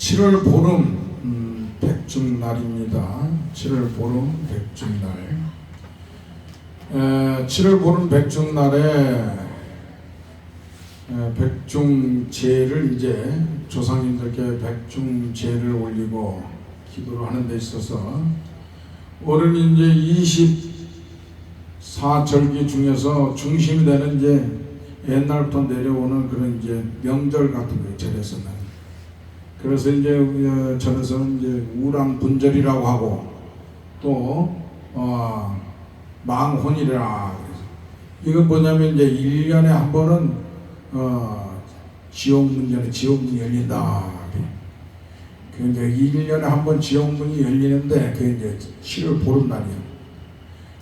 7월 보름 음, 백중날입니다. 7월 보름 백중날. 에, 7월 보름 백중날에 에, 백중제를 이제 조상님들께 백중제를 올리고 기도를 하는 데 있어서 올해는 이제 24절기 중에서 중심이 되는 이제 옛날부터 내려오는 그런 이제 명절 같은 거예요 절에서는 그래서 이제 어, 절에서는 이제 우랑 분절이라고 하고 또 어, 망혼이라 이건 뭐냐면 이제 1년에 한 번은 어, 지옥문전에 지옥문이 열린다. 그 이제 1년에 한 번 지옥문이 열리는데 그게 이제 7월 보름날이에요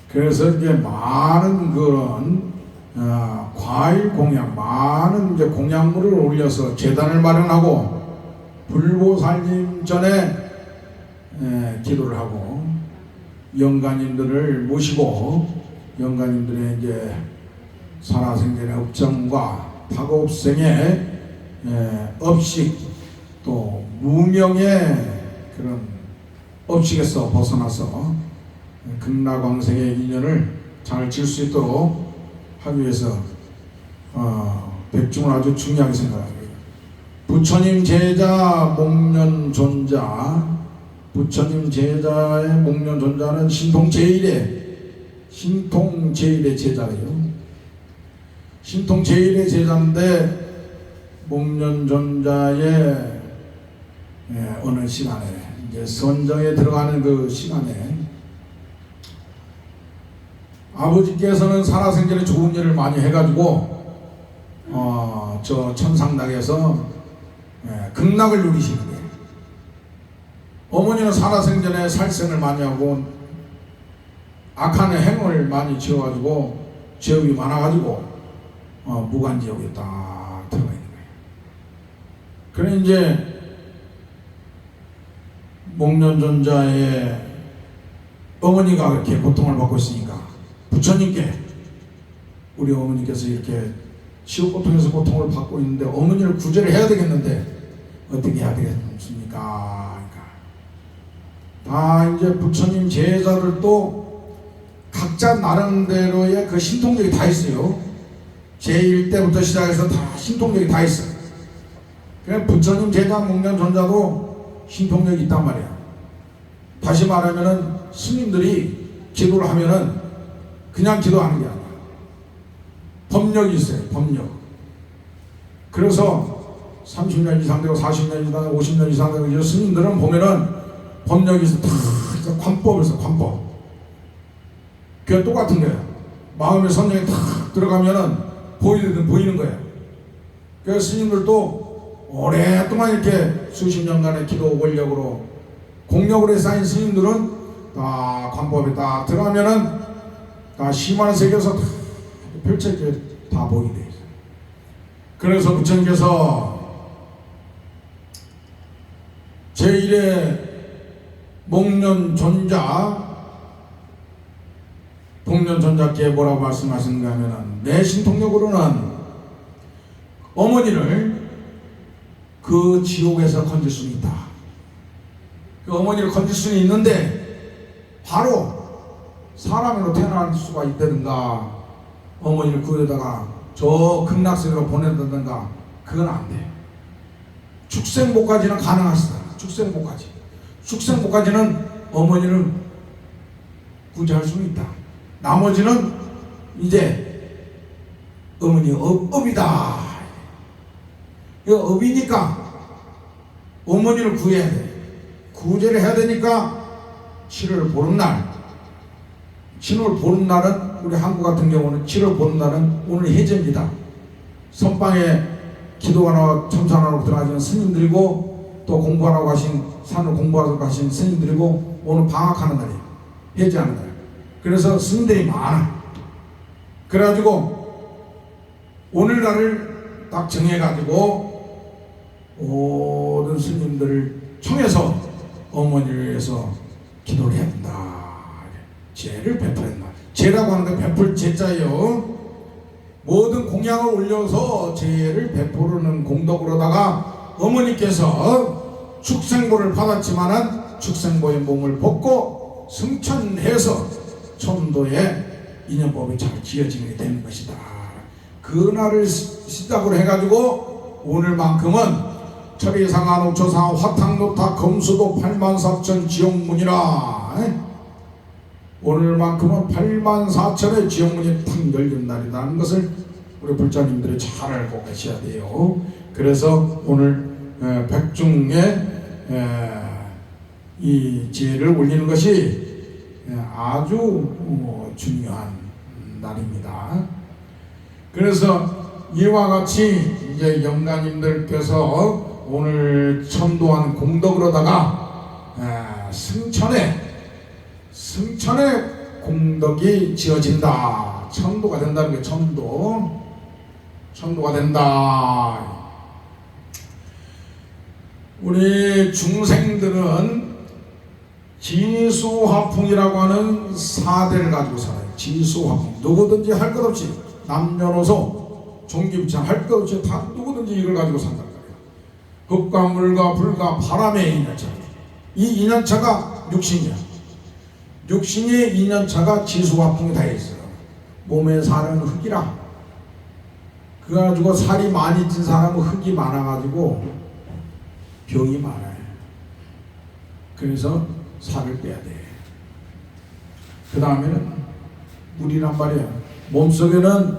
그래서 이제 많은 그런 어, 과일 공약, 많은 이제 공약물을 올려서 재단을 마련하고 불보살님 전에 에, 기도를 하고 영가님들을 모시고 영가님들의 이제 살아생전의 업장과 파급생의 에, 업식 또 무명의 그런 업식에서 벗어나서 극락왕생의 인연을 잘 질 수 있도록 하기 위해서 어, 백중을 아주 중요하게 생각합니다. 부처님 제자 목련 존자 부처님 제자의 목련 존자는 신통 제일의 신통 제일의 제자예요. 신통 제일의 제자인데 목련 존자의 예, 어느 시간에 이제 선정에 들어가는 그 시간에 아버지께서는 살아생전에 좋은 일을 많이 해가지고 어 저 천상락에서 예, 극락을 누리시는데 어머니는 살아생전에 살생을 많이 하고 악한 행을 많이 지어가지고 지역이 많아가지고 어, 무간지역에 딱 들어가 있는 거예요. 그래 이제 목련존자의 어머니가 그렇게 고통을 받고 있으니까 부처님께 우리 어머니께서 이렇게 시호 고통에서 고통을 받고 있는데 어머니를 구제를 해야 되겠는데 어떻게 해야 되겠습니까? 그러니까 다 이제 부처님 제자들도 각자 나름대로의 그 신통력이 다 있어요. 제1 때부터 시작해서 다 신통력이 다 있어요. 그냥 부처님 제자 목련 존자도 신통력이 있단 말이야. 다시 말하면은 스님들이 기도를 하면은 그냥 기도하는 게 아니야. 법력이 있어요. 법력. 그래서 30년 이상 되고 40년 이상 되고 50년 이상 되고 이 스님들은 보면은 법력이 있어. 다 관법에서 관법. 그게 똑같은 거야. 마음의 선정이 탁 들어가면은 보이는 보이는 거야. 그래서 스님들도 오랫동안 이렇게 수십 년간의 기도 권력으로 공력으로 쌓인 스님들은 다 관법에 딱 들어가면은 다 심한 세계에서 다 펼쳐져 다 있어요. 그래서 부처님께서 제1의 목련 존자 목련 존자께 뭐라고 말씀하시는가 하면은 내 신 통력으로는 어머니를 그 지옥에서 건질 수는 있다. 그 어머니를 건질 수는 있는데 바로 사람으로 태어날 수가 있다든가 어머니를 구해다가 저 극락세계로 보낸다든가 그건 안 돼. 축생복까지는 가능하시다. 축생복까지. 축생복까지는 어머니를 구제할 수는 있다. 나머지는 이제 어머니 업, 업이다. 이거 업이니까 어머니를 구해야 돼. 구제를 해야 되니까 7월 보름날 7월 보름날은 우리 한국 같은 경우는 7월 보름날은 오늘 해제입니다. 선방에 기도하러 청산하러 들어가시는 스님들이고 또 공부하러 가신 산을 공부하러 가신 스님들이고 오늘 방학하는 날이에요. 해제하는 날. 그래서 스님들이 많아. 그래가지고 오늘날을 딱 정해가지고 모든 스님들을 청해서 어머니를 위해서 기도를 해야 된다. 죄를 베풀었나. 죄라고 하는 건 베풀 죄자예요. 모든 공양을 올려서 죄를 베푸는 공덕으로다가 어머니께서 축생보를 받았지만은 축생보의 몸을 벗고 승천해서 천도의 인연법이 잘 지어지게 되는 것이다. 그날을 시- 시작으로 해가지고 오늘만큼은 철이상한 옥조사 화탕노타 검수도 8만 4천 지옥문이라 에? 오늘만큼은 8만 4천의 지옥문이 탁 열린 날이라는 것을 우리 불자님들이 잘 알고 계셔야 돼요. 그래서 오늘 에, 백중에 에, 이 지혜를 올리는 것이 에, 아주 어, 중요한 날입니다. 그래서 이와 같이 이제 영가님들께서 오늘 천도한 공덕으로다가 에, 승천에 승천의 공덕이 지어진다. 천도가 된다는 게 천도. 천도가 된다. 우리 중생들은 지수화풍이라고 하는 사대를 가지고 살아요. 지수화풍. 누구든지 할 것 없이 남녀노소 종기부천 할것 없이 다 누구든지 이걸 가지고 산단 말이에요. 흙과 물과 불과 바람의 인연차. 이 인연차가 육신이야. 육신의 인연차가 지수화풍이 다 있어요. 몸에 사는 흙이라. 그거 가지고 살이 많이 찐 사람은 흙이 많아가지고 병이 많아요. 그래서 살을 빼야 돼. 그 다음에는 물이란 말이야. 몸속에는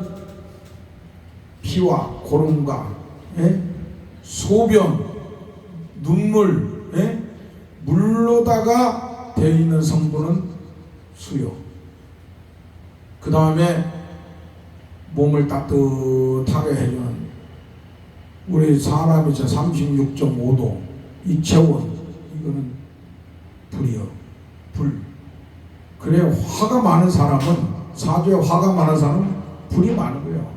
피와 고름과 예? 소변, 눈물, 예? 물로다가 되어 있는 성분은 수요. 그 다음에 몸을 따뜻하게 해주는 우리 사람이 저 36.5도 이 체온 이거는 불이요 불 그래 화가 많은 사람은 사주에 화가 많은 사람은 불이 많은 거예요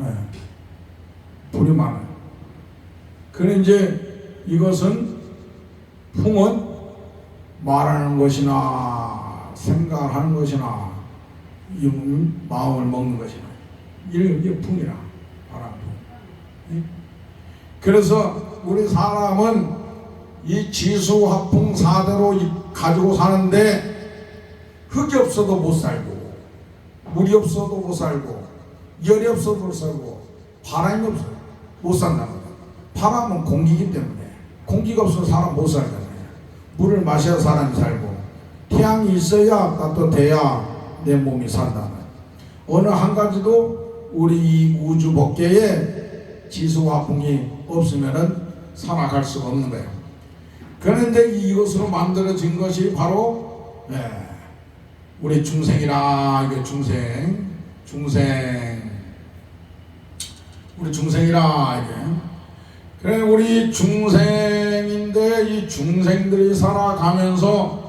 예. 불이 많아요 그래 이제 이것은 풍은 말하는 것이나 생각하는 것이나 이 마음을 먹는 것이나 이런 게 풍이라 바람풍 예? 그래서 우리 사람은 이 지수 화풍 사대로 이- 가지고 사는데 흙이 없어도 못 살고 물이 없어도 못 살고 열이 없어도 못 살고 바람이 없어도 못 거야 바람은 공기이기 때문에 공기가 없어서 사람 못 살잖아요. 물을 마셔야 사람이 살고 태양이 있어야 따뜻해야 내 몸이 산다는. 어느 한 가지도 우리 이 우주 법계에 지수화풍이 없으면은 살아갈 수가 없는 거예요. 그런데 이것으로 만들어진 것이 바로 예, 우리 중생이라 이게 중생, 중생, 우리 중생이라 이게. 그래 우리 중생인데 이 중생들이 살아가면서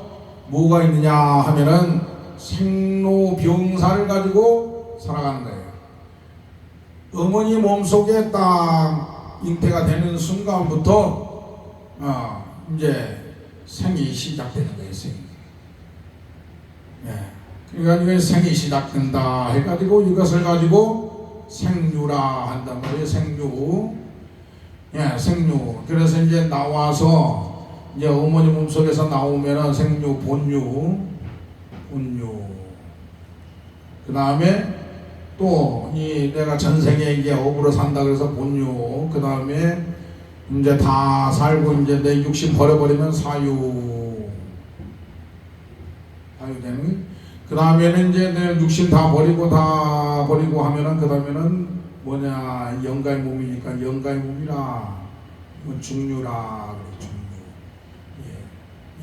뭐가 있느냐 하면은 생로병사를 가지고 살아가는 거예요. 어머니 몸속에 딱 잉태가 되는 순간부터 어, 이제 생이 시작되는 거예요. 생. 예. 그러니까 이게 생이 시작된다 해가지고 이것을 가지고 생류라 한단 말이에요. 생류. 예, 생류. 그래서 이제 나와서 이제 어머니 몸속에서 나오면은 생류, 본류, 본류. 그 다음에 또 이 내가 전생에 이제 업으로 산다 그래서 본유 그 다음에 이제 다 살고 이제 내 육신 버려버리면 사유 사유 되는 그 다음에는 이제 내 육신 다 버리고 다 버리고 하면은 그 다음에는 뭐냐 영가의 몸이니까 영가의 몸이라 중유 예.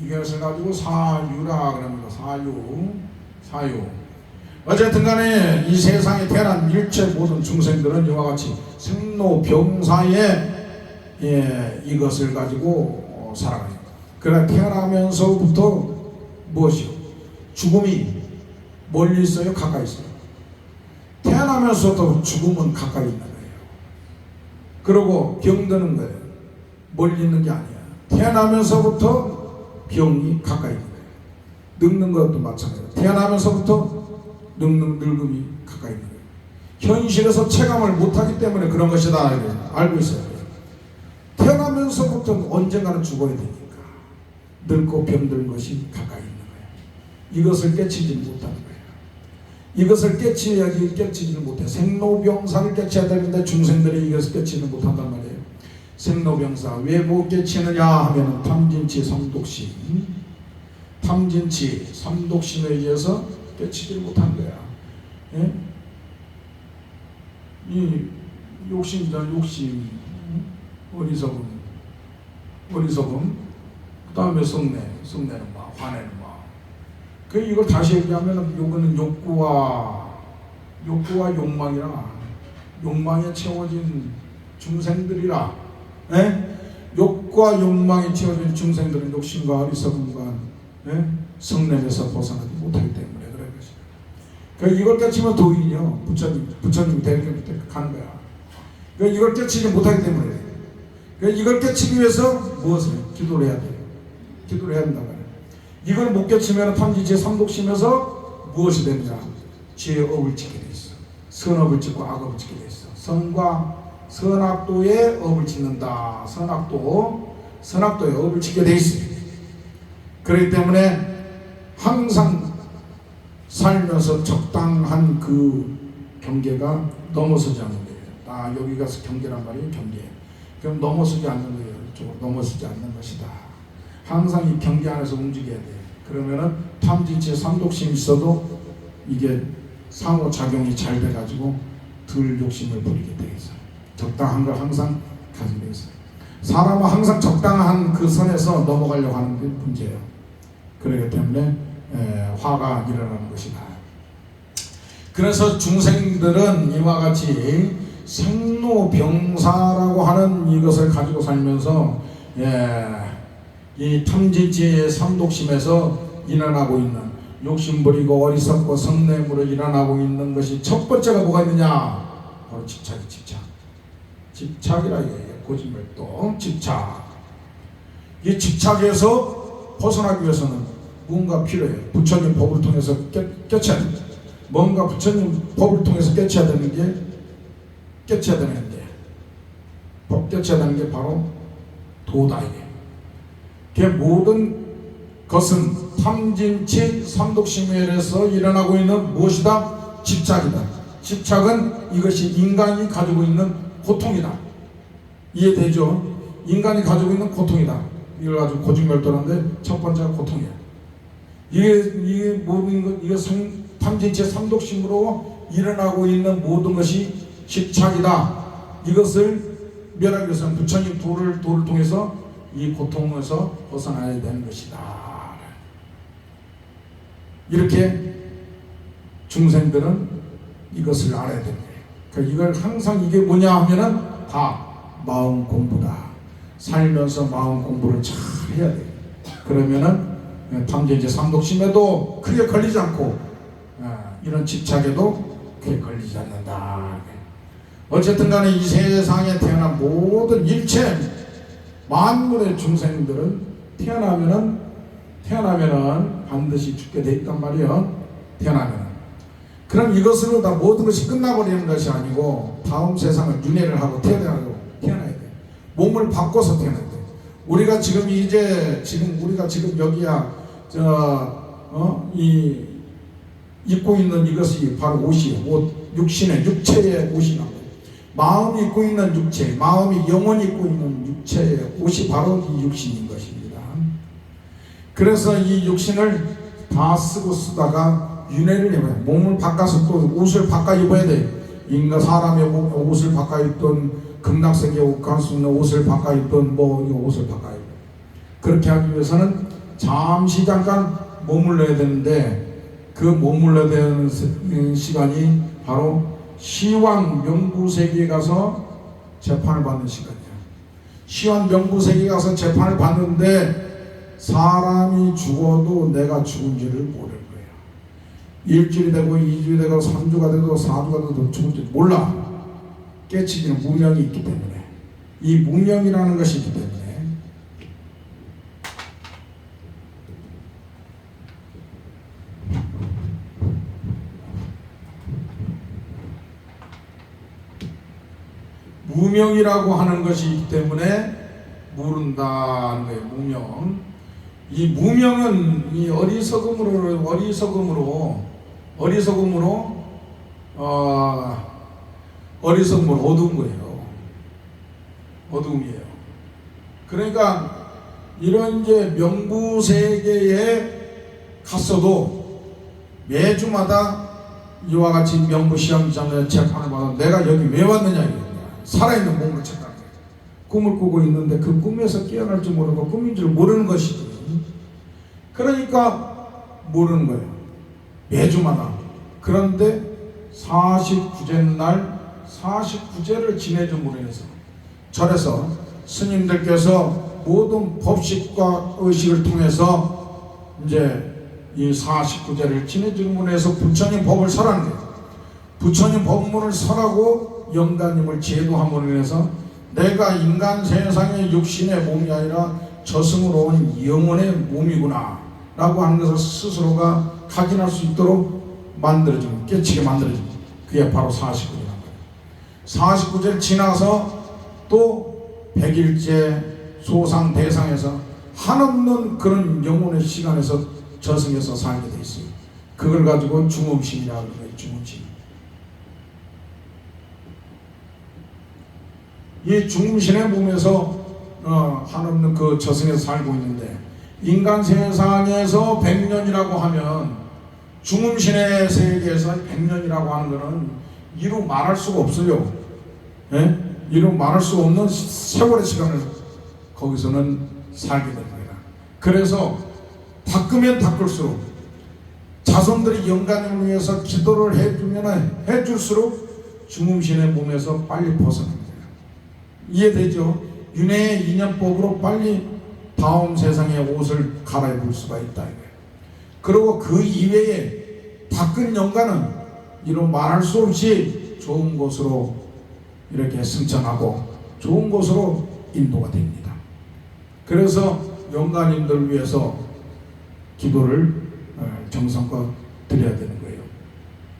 이것을 가지고 사유라 그럽니다 사유 사유 어쨌든 간에 이 세상에 태어난 일체 모든 중생들은 이와 같이 생로병사에 예, 이것을 가지고 어, 살아가요. 그러나 태어나면서부터 무엇이요? 죽음이 멀리 있어요? 가까이 있어요? 태어나면서도 죽음은 가까이 있는 거예요. 그리고 병드는 거예요. 멀리 있는 게 아니야. 태어나면서부터 병이 가까이 있는 거예요. 늙는 것도 마찬가지예요. 태어나면서부터 늙는 늙음이 가까이 있는 거예요. 현실에서 체감을 못하기 때문에 그런 것이다. 알고 있어야 돼요. 태어나면서부터 언젠가는 죽어야 되니까 늙고 병든 것이 가까이 있는 거예요. 이것을 깨치지 못하는 거예요. 이것을 깨치야지 깨치지를 못해. 생로병사를 깨쳐야 되는데 중생들이 이것을 깨치는 못한단 말이에요. 생로병사 왜 못 깨치느냐 하면 탐진치 삼독심 탐진치 삼독심에 의해서 깨치지를 못한 거야. 예? 이 욕심이다 욕심. 어리석음 어리석음. 그 다음에 성내 성내는 막 화내는 막그 이걸 다시 얘기하면 요거는 욕구와 욕구와 욕망이라. 욕망에 채워진 중생들이라 예? 욕과 욕망에 채워진 중생들은 욕심과 어리석음과 예? 성냄에서 벗어나지 못하기 때문에 그런 것이다. 그 이걸 깨치면 도인이요 부처님 부처님 대리를 가는 거야. 그 이걸 깨치지 못하기 때문에 그 이걸 깨치기 위해서 무엇을? 기도를 해야 돼요. 기도를 해야 된다고 해요. 이걸 못 깨치면 탐지제 삼독심에서 무엇이 되느냐? 죄의 업을 짓게 돼 있어. 선업을 짓고 악업을 짓게 돼 있어. 선과 선악도의 업을 짓는다. 선악도, 선악도의 업을 짓게 돼 있습니다. 그렇기 때문에 항상 살면서 적당한 그 경계가 넘어서지 않는 거예요. 아 여기 가서 경계란 말이에요. 경계. 그럼 넘어서지 않는 거예요. 이쪽으로 넘어서지 않는 것이다. 항상 이 경계 안에서 움직여야 돼. 그러면은 탐진치 삼독심이 있어도 이게 상호 작용이 잘 돼가지고 덜 욕심을 부리게 돼 있어. 적당한 걸 항상 가지고 있어. 사람은 항상 적당한 그 선에서 넘어가려고 하는 게 문제예요. 그렇기 때문에 에, 화가 일어나는 것이다. 그래서 중생들은 이와 같이 생로병사라고 하는 이것을 가지고 살면서 예, 이 탐진지의 삼독심에서 일어나고 있는 욕심부리고 어리석고 성냄으로 일어나고 있는 것이 첫 번째가 뭐가 있느냐? 바로 집착이 집착. 집착이라 이거예요. 고집멸도 집착. 이 집착에서 벗어나기 위해서는 뭔가 필요해요. 부처님 법을 통해서 깨, 깨쳐야 됩니다. 뭔가 부처님 법을 통해서 깨쳐야 되는 게 깨쳐야 되는데 법 깨쳐야 되는 게 바로 도다 이게. 그 모든 것은 탐진치 삼독심에서 일어나고 있는 무엇이다? 집착이다. 집착은 이것이 인간이 가지고 있는 고통이다. 이해되죠? 인간이 가지고 있는 고통이다. 이걸 가지고 고집멸도라는데 첫 번째가 고통이야. 이게 이게 모든 것 이거 성, 탐진치 삼독심으로 일어나고 있는 모든 것이 집착이다. 이것을 멸하기 위해서는 부처님 도를 도를 통해서 이 고통에서 벗어나야 되는 것이다. 이렇게 중생들은 이것을 알아야 됩니다. 그러니까 이걸 항상 이게 뭐냐 하면은 다 마음 공부다. 살면서 마음 공부를 잘 해야 돼. 그러면은 탐진제 삼독심에도 크게 걸리지 않고 아, 이런 집착에도 크게 걸리지 않는다. 어쨌든 간에 이 세상에 태어난 모든 일체 만물의 중생들은 태어나면은 태어나면은 반드시 죽게 돼 있단 말이에요. 태어나면은. 그럼 이것으로 다 모든 것이 끝나버리는 것이 아니고 다음 세상을 윤회를 하고 태어나고 태어나야 돼. 몸을 바꿔서 태어나야 돼. 우리가 지금 이제 지금 우리가 지금 여기야 저어이 입고 있는 이것이 바로 옷이 옷 육신의 육체의 옷이나 마음이 입고 있는 육체, 마음이 영원히 입고 있는 육체의 옷이 바로 이 육신인 것입니다. 그래서 이 육신을 다 쓰고 쓰다가 윤회를 해봐요. 몸을 바꿔서 또 옷을 바꿔 입어야 돼. 인간 사람의 몸, 옷을 바꿔 입던 극락세계 옷, 갈수 있는 옷을 바꿔 입던 뭐이 옷을 바꿔 입어. 그렇게 하기 위해서는 잠시 잠깐 머물러야 되는데 그 머물러야 되는 시간이 바로 시황 명부세계에 가서 재판을 받는 시간이야. 시황 명부세계에 가서 재판을 받는데 사람이 죽어도 내가 죽은지를 거야. 일주일이 되고 이주일이 되고 삼주가 되고 사주가 되도 죽을지 몰라. 깨치기는 무명이 있기 때문에 이 무명이라는 것이 있기 때문에 무명이라고 하는 것이 있기 때문에 모른다는 거예요. 무명. 이 무명은 이 어리석음으로 어리석음으로 어리석음으로 어 어리석음으로 어두운 거예요. 어두움이에요. 그러니까 이런 이제 명부 세계에 갔어도 매주마다 이와 같이 명부 시험장에 재판을 받아 내가 여기 왜 왔느냐 이거야. 살아있는 몸으로 찾아가 꿈을 꾸고 있는데 그 꿈에서 깨어날 줄 모르고 꿈인 줄 모르는 것이지. 그러니까 모르는 거예요. 매주마다. 그런데 49제 날 49제를 지내줌으로 해서 절에서 스님들께서 모든 법식과 의식을 통해서 이제 이 49제를 지내줌으로 해서 부처님 법을 설하는 거예요. 부처님 법문을 설하고 영가님을 제도함으로 해서 내가 인간 세상의 육신의 몸이 아니라 저승으로 온 영혼의 몸이구나 라고 하는 것을 스스로가 각인할 수 있도록 만들어주는 깨치게 만들어주는 그게 바로 49제란 거예요. 49제를 지나서 또 100일째 소상 대상에서 한없는 그런 영혼의 시간에서 저승에서 살게 돼 있어요. 그걸 가지고 중음심이라고 거예요 중음심. 이 중신의 몸에서 어, 한없는 그 저승에서 살고 있는데 인간 세상에서 100년이라고 하면 중음신의 세계에서 100년이라고 하는 것은 이루 말할 수가 없어요. 예? 이루 말할 수 없는 세월의 시간을 거기서는 살게 됩니다. 그래서 닦으면 닦을수록 자손들이 영감을 위해서 기도를 해주면 해줄수록 중음신의 몸에서 빨리 벗어납니다. 이해되죠? 윤회의 인연법으로 빨리 다음 세상의 옷을 갈아입을 수가 있다. 그리고 그 이외에 닦은 영가는 이런 말할 수 없이 좋은 곳으로 이렇게 승천하고 좋은 곳으로 인도가 됩니다. 그래서 영가님들 위해서 기도를 어, 정성껏 드려야 되는 거예요.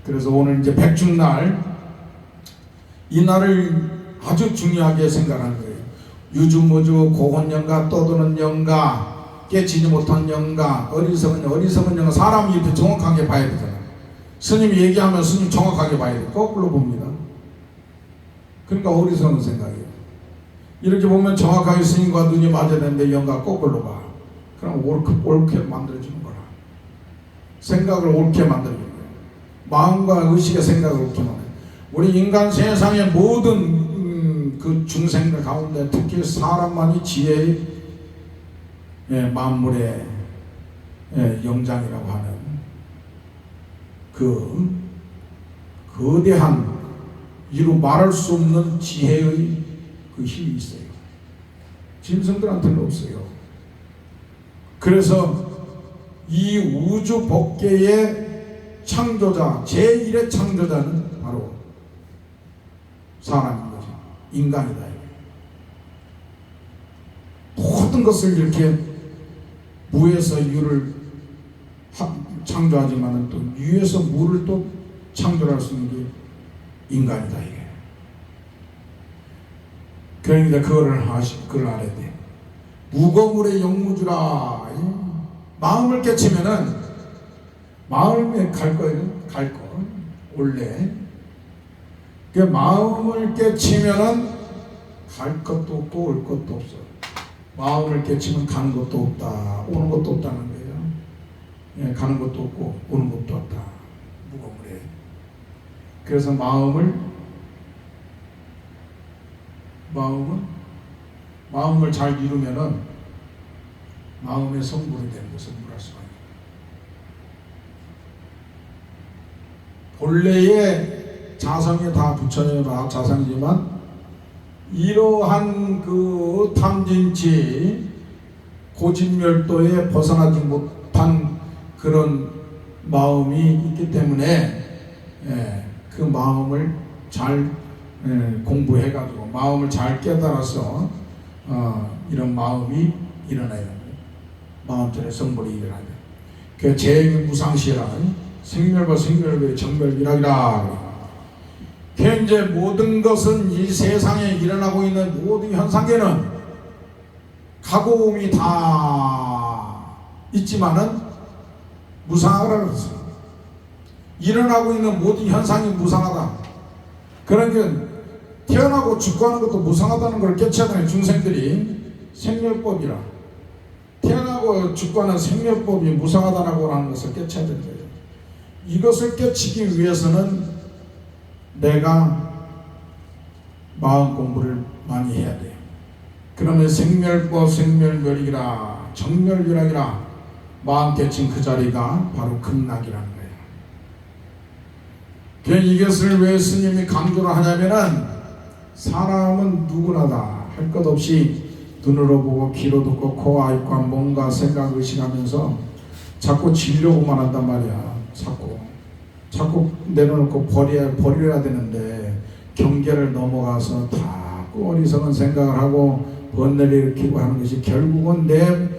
그래서 오늘 이제 백중날 이 날을 아주 중요하게 생각하는 거예요. 유주무주 고혼 영가 떠도는 영가 깨치지 못한 영가 어리석은 어리석은 영가 사람이 이렇게 정확하게 봐야 되잖아요. 스님이 얘기하면 스님 정확하게 봐야 돼. 거꾸로 봅니다. 그러니까 어리석은 생각이에요. 이렇게 보면 정확하게 스님과 눈이 맞아야 되는데 영가 거꾸로 봐. 그럼 옳게, 옳게 만들어주는 거라. 생각을 옳게 만들어주는 거예요. 마음과 의식의 생각을 옳게 만들어요. 우리 인간 세상의 모든 음, 그 중생들 가운데 특히 사람만이 지혜의 예, 만물의 예, 영장이라고 하는 그 거대한 이루 말할 수 없는 지혜의 그 힘이 있어요. 짐승들한테는 없어요. 그래서 이 우주 법계의 창조자, 제1의 창조자는 바로 거죠. 인간이다. 모든 것을 이렇게 무에서 유를 하- 창조하지만은 또 유에서 무를 또 창조할 수 있는 게 인간이다 이게. 그러니까 그거를 하시, 그걸 알아야 돼. 무거물의 영무주라. 이 마음을 깨치면은 마음에 갈 거예요. 갈 거. 원래. 그 마음을 깨치면은 갈 것도 없고 올 것도 없어. 마음을 깨치면 가는 것도 없다. 오는 것도 없다는 거예요. 예, 가는 것도 없고 오는 것도 없다. 무거물에. 그래서 마음을 마음은 마음을 잘 이루면은 마음의 성분이 되는 것을 물할 수가 있다. 본래의 자성이 다 부처님의 다 자성이지만 이러한 그 탐진치 고진멸도에 벗어나지 못한 그런 마음이 있기 때문에 예, 그 마음을 잘 예, 공부해가지고 마음을 잘 깨달아서 어, 이런 마음이 일어나요. 마음전의 성불이 일어나요. 그 제무상시라 생멸과 생멸의 정멸이라기라. 현재 모든 것은 이 세상에 일어나고 있는 모든 현상계는 하고움이 다 있지만은 무상하다고 그랬어요. 일어나고 있는 모든 현상이 무상하다. 그러니까 태어나고 죽고 하는 것도 무상하다는 걸 깨치하는 중생들이 생멸법이라. 태어나고 죽고 하는 생멸법이 무상하다라고 하는 것을 깨쳐야 된다. 이것을 깨치기 위해서는 내가 마음 공부를 많이 해야 돼요. 그러면 생멸법, 생멸멸이라, 정멸유락이라 마음 깨친 그 자리가 바로 극락이라는 거예요. 그 이것을 왜 스님이 강조를 하냐면은 사람은 누구나 다 할 것 없이 눈으로 보고 귀로 듣고 코와 입과 뭔가 생각 의식하면서 자꾸 지려고만 한단 말이야. 자꾸 자꾸 내려놓고 버려야 버려야 되는데 경계를 넘어가서 다 어리석은 생각을 하고 번뇌를 일으키고 하는 것이 결국은 내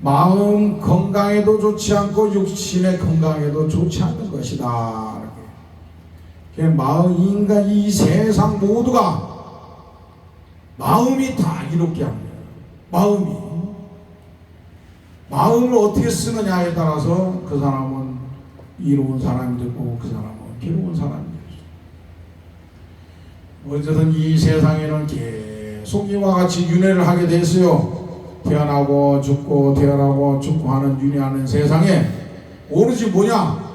마음 건강에도 좋지 않고 육신의 건강에도 좋지 않는 것이다. 그 마음 인간 이 세상 모두가 마음이 다 이롭게 합니다. 마음이 마음을 어떻게 쓰느냐에 따라서 그 사람은 이로운 사람이 되고 그 사람은 괴로운 사람이 되죠. 어쨌든 이 세상에는 계속 이와 같이 윤회를 하게 됐어요. 태어나고 죽고 태어나고 죽고 하는 윤회하는 세상에 오로지 뭐냐?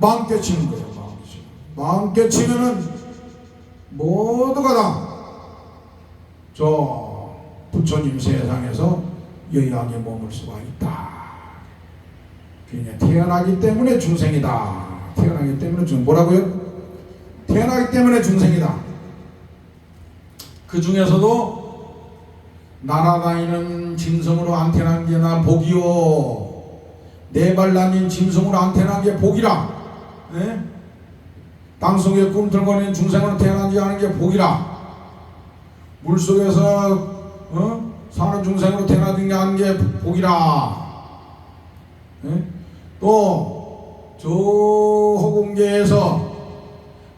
마음 깨치는 거예요. 마음 깨치는. 마음 깨치면은 모두가 다 저 부처님 세상에서 여의하게 머물 수가 있다. 그냥 태어나기 때문에 중생이다. 태어나기 때문에 중 뭐라고요? 태어나기 때문에 중생이다. 그 중에서도 날아다니는 짐승으로 안 태어난 게나 복이요. 네발 다닌 짐승으로 안 태어난 게 복이라. 네? 땅속에 꿈틀거리는 중생으로 태어나지 않은 게 복이라. 물속에서 어? 사는 중생으로 태어나는 게 아닌 게 복이라. 예? 또저 허공계에서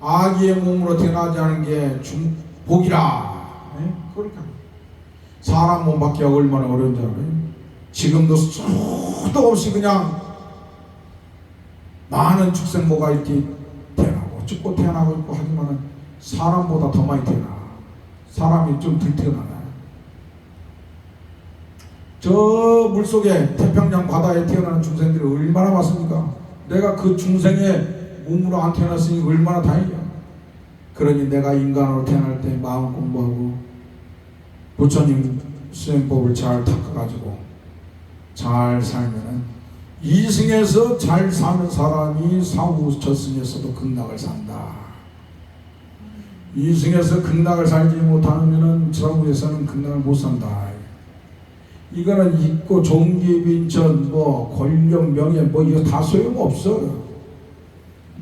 아기의 몸으로 태어나지 않은 게 중, 복이라. 예? 그러니까 사람 몸 받기가 얼마나 어려운지 알아요? 지금도 수도 없이 그냥 많은 축생모가 이렇게 태어나고 죽고 태어나고 있고 하지만은 사람보다 더 많이 태어나. 사람이 좀 덜 태어나나요? 저 물속에 태평양 바다에 태어나는 중생들이 얼마나 많습니까? 내가 그 중생의 몸으로 안 태어났으니 얼마나 다행이야. 그러니 내가 인간으로 태어날 때 마음 공부하고 부처님 수행법을 잘 닦아가지고 잘 살면은 이승에서 잘 사는 사람이 사후 저승에서도 극락을 산다. 이승에서 극락을 살지 못하면은 저후에서는 극락을 못 산다. 이거는 있고 종기 빈천 뭐 권력 명예 뭐 이거 다 소용 없어.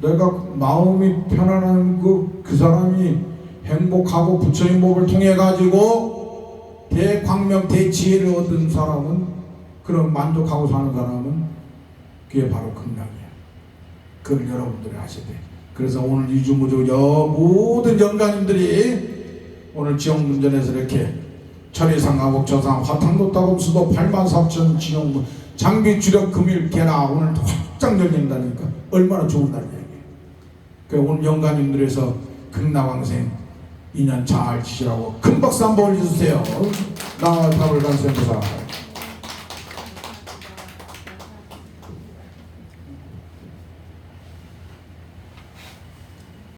내가 마음이 편안한 그, 그 사람이 행복하고 부처님 법을 통해 가지고 대광명 대지혜를 얻은 사람은 그런 만족하고 사는 사람은 그게 바로 극락이야. 그걸 여러분들이 아셔야 돼. 그래서 오늘 이주무조 여 모든 영가님들이 오늘 지옥문전에서 이렇게 천리상 가곡 저상 화탕도 따금 수도 8만 4천 지옥문 장비 주력 금일 개나 오늘 확장 열린다니까 얼마나 좋은 이게. 그 오늘 영가님들에서 극락왕생 인연 잘 지시라고 큰 박수 한번 올려주세요. 나 답을 간수해보자.